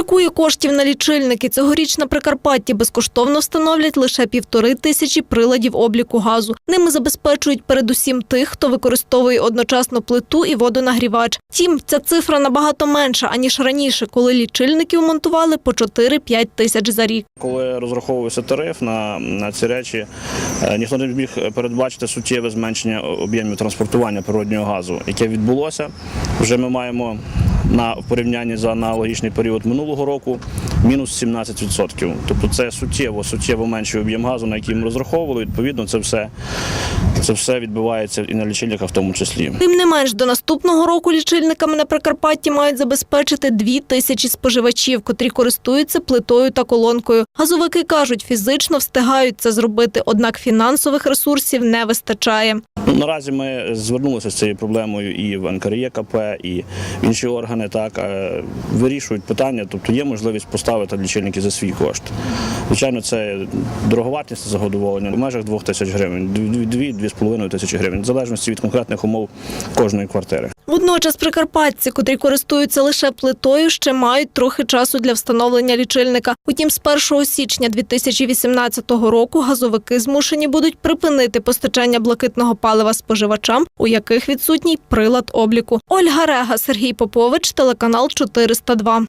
Бракує коштів на лічильники. Цьогоріч на Прикарпатті безкоштовно встановлять лише півтори тисячі приладів обліку газу. Ними забезпечують передусім тих, хто використовує одночасно плиту і водонагрівач. Втім, ця цифра набагато менша аніж раніше, коли лічильники вмонтували по 4-5 тисяч за рік. Коли розраховувався тариф на, на ці речі, е, ніхто не міг передбачити суттєве зменшення об'ємів транспортування природнього газу, яке відбулося. Вже ми маємо на в порівнянні за аналогічний період минулого року мінус 17%. Тобто це суттєво, суттєво менший об'єм газу, на який ми розраховували. Відповідно, це все, це все відбувається і на лічильниках в тому числі. Тим не менш, до наступного року лічильниками на Прикарпатті мають забезпечити дві тисячі споживачів, котрі користуються плитою та колонкою. Газовики кажуть, фізично встигають це зробити, однак фінансових ресурсів не вистачає. Наразі ми звернулися з цією проблемою і в НКРЄКП, і в інші органи так е, вирішують питання, тобто є можливість поставити лічильники за свій кошт. Звичайно, це дороговартість за задоволення в межах 2 тисяч гривень, 2-2,5 тисячі гривень, в залежності від конкретних умов кожної квартири. Водночас прикарпатці, котрі користуються лише плитою, ще мають трохи часу для встановлення лічильника. Утім, з 1 січня 2018 року газовики змушені будуть припинити постачання блакитного палива споживачам, у яких відсутній прилад обліку. Ольга Рега, Сергій Попович, телеканал 402.